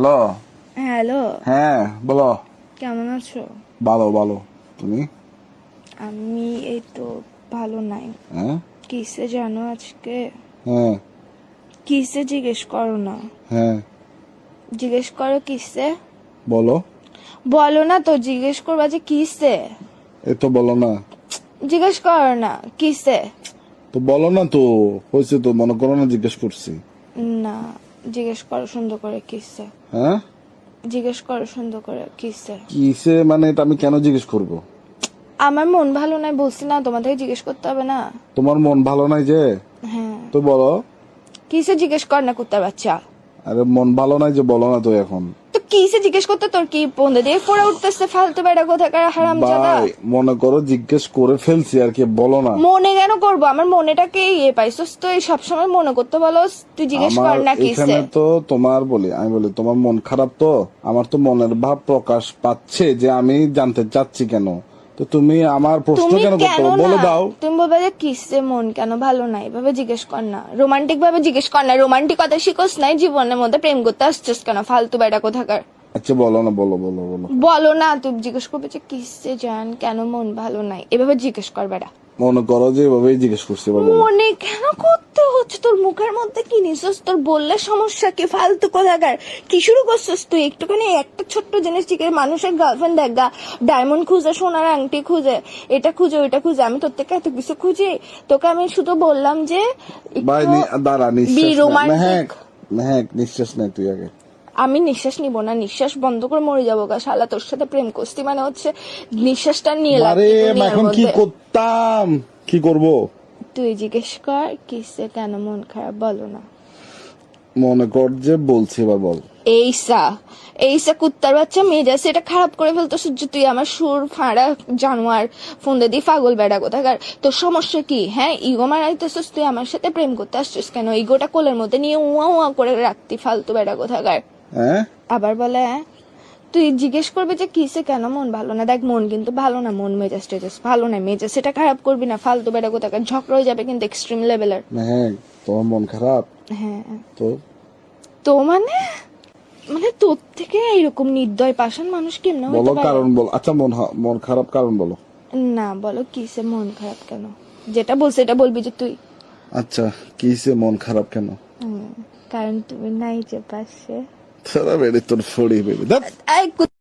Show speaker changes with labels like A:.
A: Hello?
B: Hello.
A: হ্যাঁ বলো।
B: কেমন আছো?
A: ভালো ভালো। তুমি?
B: আমি এই তো ভালো নাই।
A: হ্যাঁ?
B: কিসে জানো আজকে?
A: হ্যাঁ।
B: কিসে জিজ্ঞেস করো না।
A: হ্যাঁ।
B: জিজ্ঞেস করো কিসে?
A: বলো।
B: বলো না তো জিজ্ঞেস করবা যে কিসে?
A: এ তো বলো না।
B: জিজ্ঞেস করো না কিসে?
A: তো বলো না তো হয়েছে তো মনে করো না জিজ্ঞেস করছি।
B: জিজ্ঞেস করো সুন্দর করে কিসে?
A: হ্যাঁ?
B: জিজ্ঞেস করো সুন্দর করে কিসে?
A: কিসে মানে এটা আমি কেন জিজ্ঞেস করব?
B: আমার মন ভালো নাই বলছি না তোমাদের জিজ্ঞেস করতে হবে না।
A: তোমার মন ভালো নাই যে?
B: হ্যাঁ।
A: তো বলো।
B: কিসে জিজ্ঞেস কর না কুত্তার বাচ্চা।
A: আরে মন ভালো নাই যে বলো না তো এখন।
B: তো কিসে জিজ্ঞেস করতে তোর কি বন্ধে? দিয়ে ফোড়া উঠতেছে ফালতু বেড়া কোথাকার হারাম জাদা
A: ভাই মনে করো জিজ্ঞেস করে ফেলছি আর কি বলো না।
B: মনে কেন করব? আমার মনেটাকে ইয়ে পাইছস তো এই সবসময় মনে করতে বলো তুই জিজ্ঞেস কর
A: আমার
B: না
A: এখানে তো তোমার বলি আমি বলি তোমার মন খারাপ তো? আমার তো মনের ভাব প্রকাশ পাচ্ছে যে আমি জানতে চাচ্ছি কেন? তো তুমি আমার প্রশ্ন কেন করতে বলে দাও।
B: তুমি বলবে যে কিসে মন? কেন ভালো নাই? এভাবে জিজ্ঞেস কর না। রোমান্টিক ভাবে জিজ্ঞেস কর না। রোমান্টিকতা শিখোস নাই জীবনের মধ্যে প্রেম করতে আসছিস কেন? ফালতু বেড়া কোথাকার?
A: আচ্ছা বলো না বলো বলো বলো।
B: বলো না তুই জিজ্ঞেস করবে যে কিসে জান? কেন মন ভালো নাই? এভাবে জিজ্ঞেস কর বেড়া
A: মনে করো যে এভাবেই জিজ্ঞেস করছি।
B: মনে কেন করতে হচ্ছে তোর মুখের মধ্যে কি নিছিস তোর বললে সমস্যা কি? ফালতু কোথাকার। কি শুরু করছিস তুই? একটুখানি একটা ছোট্ট জিনিস ঠিক মানুষের গার্লফ্রেন্ড দেখা ডায়মন্ড খুঁজে সোনার আংটি খুঁজে এটা খুঁজে ওইটা খুঁজে। আমি তোর থেকে এত কিছু খুঁজি? তোকে আমি শুধু বললাম যে
A: দাঁড়া। মেহেক মেহেক নিঃশ্বাস নেই তুই আগে।
B: আমি নিঃশ্বাস নিব না। নিঃশ্বাস বন্ধ করে মরে যাব গা। শালা তোর সাথে প্রেম করছি মানে হচ্ছে নিঃশ্বাসটা নিয়ে দুনিয়ার
A: এখন কি করতাম? কি করব?
B: তুই জিজ্ঞেস কর কিসে কেন মন খারাপ বলো না।
A: মনে কর যে বলছি এবার বল।
B: এইসা এইসা কুত্তার বাচ্চা মেজাজ এটা খারাপ করে ফেলতো সূর্য তুই আমার সুর ফাঁড়া জানোয়ার ফোন দিয়ে দিই পাগল বেড়া কোথাকার। তোর সমস্যা কি? হ্যাঁ ইগো মারাইতেছিস তুই আমার সাথে প্রেম করতে আসছিস কেন? ইগোটা কোলের মধ্যে নিয়ে উয়া উয়া করে রাখতি ফালতু বেড়া কোথাকার।
A: হ্যাঁ?
B: আবার বলে হ্যাঁ তুই জিজ্ঞেস করবি যে কিসে কেন মন ভালো না? দেখ মন কিন্তু ভালো না মন মেজাজ টেজাজ ভালো না মেজাজ সেটা খারাপ করবি না ফালতু বেড়া কোথাকার ঝগড়া হয়ে যাবে কিন্তু এক্সট্রিম লেভেলের
A: মেহেক তোমার মন খারাপ?
B: হ্যাঁ।
A: তো?
B: তো মানে মানে তোর থেকে এইরকম নির্দয় পাষাণ মানুষ কেমন
A: বলো কারণ বল আচ্ছা মন মন খারাপ কারণ বলো।
B: না বলো কিসে মন খারাপ কেন? যেটা বলছে এটা বলবি যে তুই।
A: আচ্ছা কিসে মন খারাপ কেন?
B: কারণ তুমি নাই যে পাশে।
A: বেড়ে তোর ফড়ি বেবি
B: এই কুত্তা